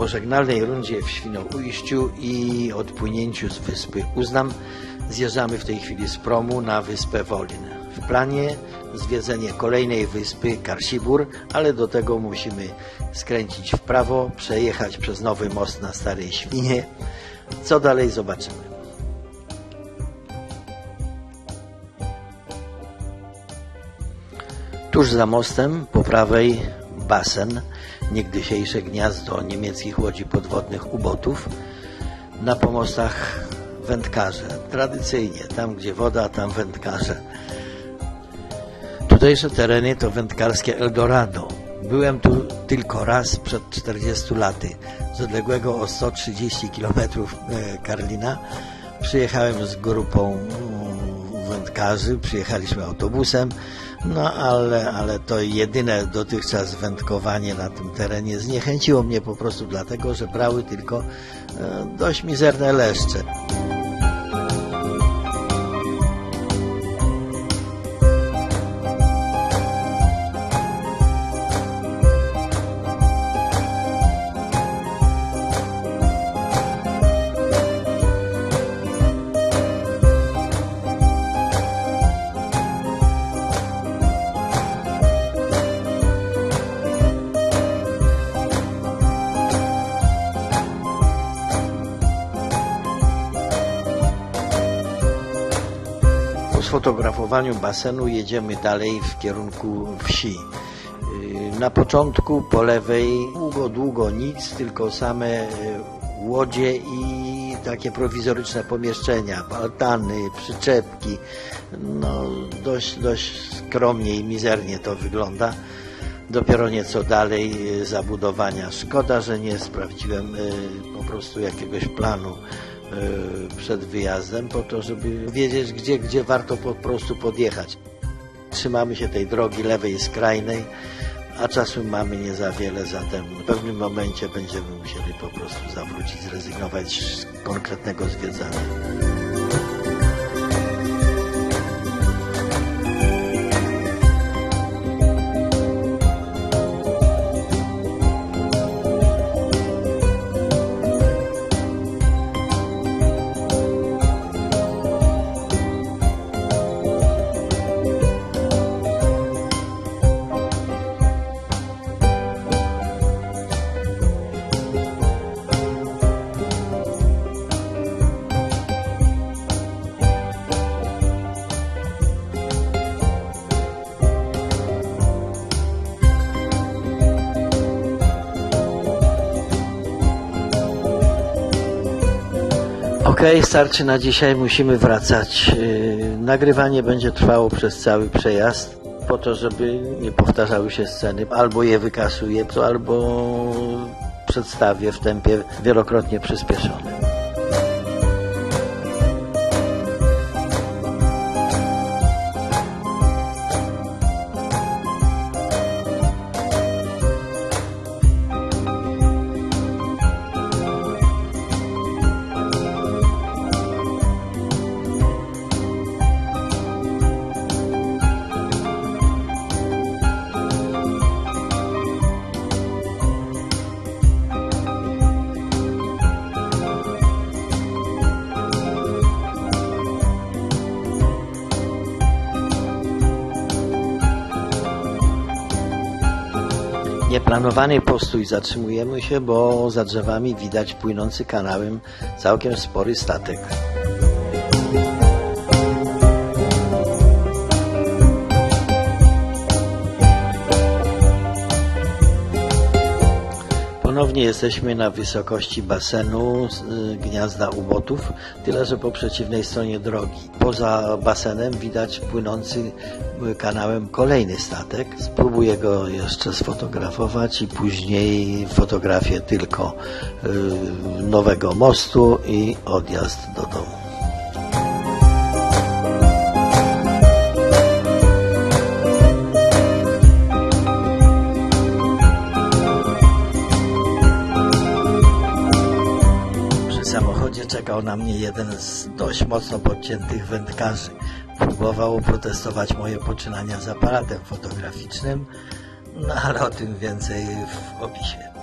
pożegnalnej rundzie w Świnoujściu i odpłynięciu z wyspy Uznam zjeżdżamy w tej chwili z promu na wyspę Wolin. W planie zwiedzenie kolejnej wyspy Karsibur, ale do tego musimy skręcić w prawo, przejechać przez nowy most na Starej Świnie. Co dalej zobaczymy. Tuż za mostem, po prawej basen, niegdysiejsze gniazdo niemieckich łodzi podwodnych ubotów. Na pomostach wędkarze. Tradycyjnie, tam gdzie woda, tam wędkarze. Tutejsze tereny to wędkarskie Eldorado. Byłem tu tylko raz przed 40 laty. Z odległego o 130 km Karlina przyjechałem z grupą mm, wędkarzy, przyjechaliśmy autobusem, no ale, ale to jedyne dotychczas wędkowanie na tym terenie zniechęciło mnie po prostu dlatego, że brały tylko e, dość mizerne leszcze. Po sfotografowaniu basenu jedziemy dalej w kierunku wsi. Yy, Na początku po lewej długo, długo nic, tylko same yy, łodzie i takie prowizoryczne pomieszczenia, altany, przyczepki. No, dość, dość skromnie i mizernie to wygląda. Dopiero nieco dalej yy, zabudowania. Szkoda, że nie sprawdziłem po prostu jakiegoś planu przed wyjazdem, po to, żeby wiedzieć, gdzie, gdzie warto po prostu podjechać. Trzymamy się tej drogi lewej skrajnej, a czasu mamy nie za wiele, zatem w pewnym momencie będziemy musieli po prostu zawrócić, zrezygnować z konkretnego zwiedzania. Okej, starczy na dzisiaj, musimy wracać. Yy, Nagrywanie będzie trwało przez cały przejazd, po to, żeby nie powtarzały się sceny. Albo je wykasuję, albo przedstawię w tempie wielokrotnie przyspieszonym. Nieplanowany postój zatrzymujemy się, bo za drzewami widać płynący kanałem całkiem spory statek. Ponownie jesteśmy na wysokości basenu y, gniazda ubotów, tyle że po przeciwnej stronie drogi. Poza basenem widać płynący y, kanałem kolejny statek. Spróbuję go jeszcze sfotografować i później fotografię tylko y, nowego mostu i odjazd do domu. Czekał na mnie jeden z dość mocno podciętych wędkarzy. Próbował protestować moje poczynania z aparatem fotograficznym, no ale o tym więcej w opisie.